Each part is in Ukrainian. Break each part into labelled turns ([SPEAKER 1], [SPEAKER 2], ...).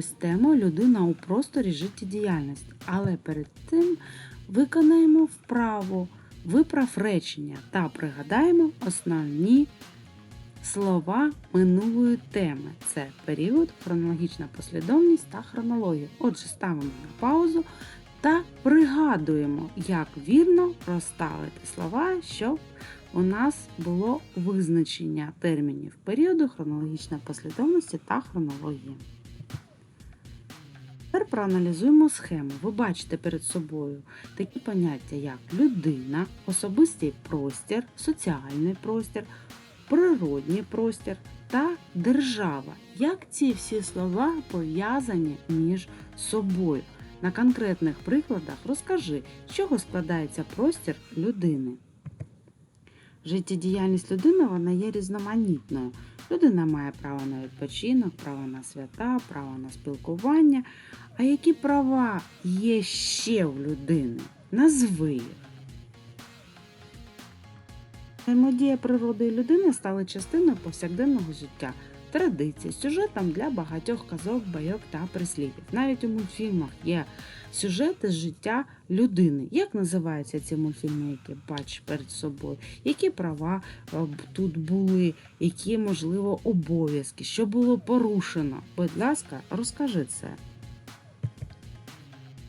[SPEAKER 1] З темою людина у просторі життєдіяльності, але перед тим виконаємо вправу, виправ речення та пригадаємо основні слова минулої теми. Це період, хронологічна послідовність та хронологія. Отже, ставимо на паузу та пригадуємо, як вірно розставити слова, щоб у нас було визначення термінів періоду, хронологічна послідовності та хронології. Тепер проаналізуємо схему. Ви бачите перед собою такі поняття, як людина, особистий простір, соціальний простір, природній простір та держава. Як ці всі слова пов'язані між собою? На конкретних прикладах розкажи, з чого складається простір людини. Життєдіяльність людини вона є різноманітною. Людина має право на відпочинок, право на свята, право на спілкування. А які права є ще в людини? Назви їх. Взаємодія природи і людини стали частиною повсякденного життя, традицій, сюжетом для багатьох казок, байок та прислів'їв. Навіть у мультфільмах є сюжети з життя людини. Як називаються ці мультфільми, які бачиш перед собою? Які права е, тут були, які, можливо, обов'язки, що було порушено? Будь ласка, розкажи це.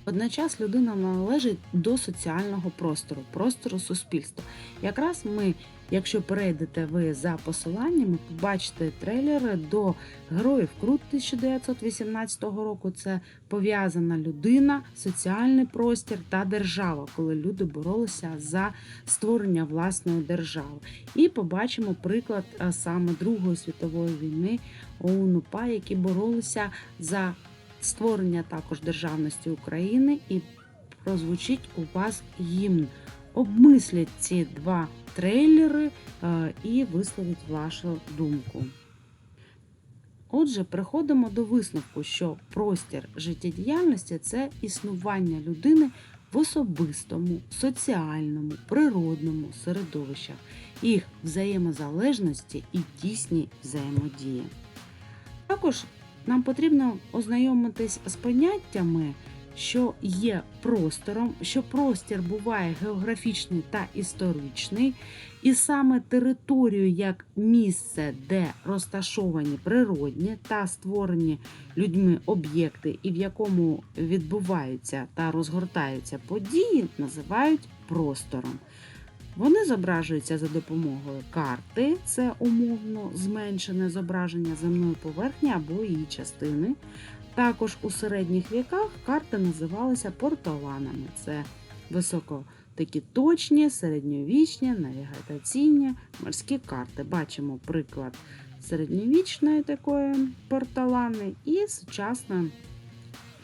[SPEAKER 1] Водночас людина належить до соціального простору, простору суспільства. Якраз ми, якщо перейдете ви за посиланнями, побачите трейлери до героїв Крут 1918 року. Це пов'язана людина, соціальний простір та держава, коли люди боролися за створення власної держави. І побачимо приклад саме Другої світової війни ОУН-УПА, які боролися за створення також державності України і прозвучить у вас гімн. Обмислять ці два трейлери е, і висловіть вашу думку. Отже, приходимо до висновку, що простір життєдіяльності це існування людини в особистому, соціальному, природному середовищах, їх взаємозалежності і тісній взаємодії. Також нам потрібно ознайомитись з поняттями, що є простором, що простір буває географічний та історичний, і саме територію як місце, де розташовані природні та створені людьми об'єкти, і в якому відбуваються та розгортаються події, називають простором. Вони зображуються за допомогою карти, це умовно зменшене зображення земної поверхні або її частини. Також у середніх віках карти називалися порталанами. Це високо такі точні, середньовічні, навігаційні морські карти. Бачимо приклад середньовічної такої порталани і сучасної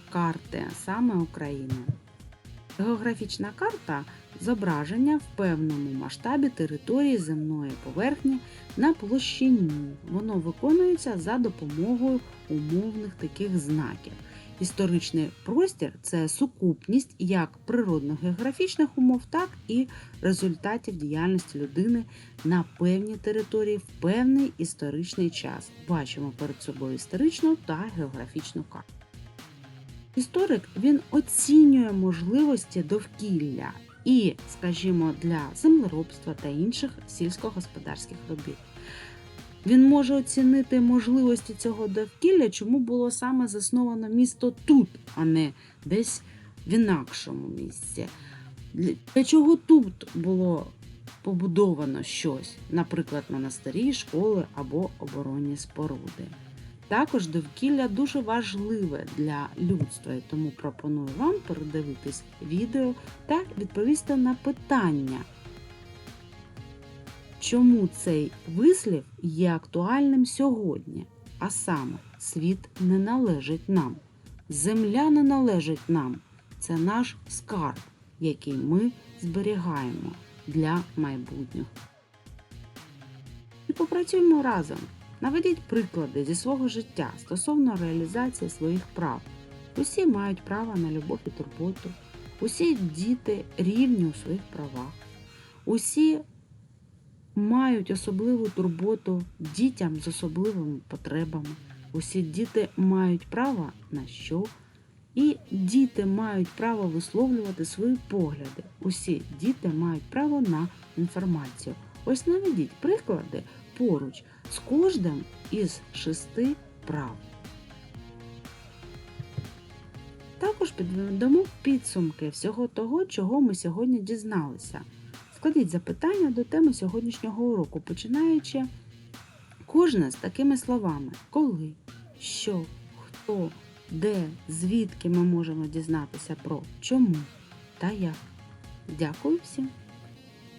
[SPEAKER 1] карти, саме України. Географічна карта зображення в певному масштабі території земної поверхні на площині. Воно виконується за допомогою умовних таких знаків. Історичний простір це сукупність як природно-географічних умов, так і результатів діяльності людини на певній території в певний історичний час. Бачимо перед собою історичну та географічну карту. Історик він оцінює можливості довкілля і, скажімо, для землеробства та інших сільськогосподарських робіт. Він може оцінити можливості цього довкілля, чому було саме засновано місто тут, а не десь в інакшому місці. Для чого тут було побудовано щось, наприклад, монастирі, школи або оборонні споруди. Також довкілля дуже важливе для людства, і тому пропоную вам передивитись відео та відповісти на питання, чому цей вислів є актуальним сьогодні. А саме, світ не належить нам, земля не належить нам. Це наш скарб, який ми зберігаємо для майбутнього. І попрацюємо разом. Наведіть приклади зі свого життя стосовно реалізації своїх прав. Усі мають право на любов і турботу, усі діти рівні у своїх правах, усі мають особливу турботу дітям з особливими потребами, Усі діти мають право на що? І діти мають право висловлювати свої погляди. Усі діти мають право на інформацію. Ось наведіть приклади поруч з кожним із шести прав. Також підведемо підсумки всього того, чого ми сьогодні дізналися. Складіть запитання до теми сьогоднішнього уроку, починаючи кожне з такими словами: коли, що, хто, де, звідки ми можемо дізнатися про чому та як. Дякую всім!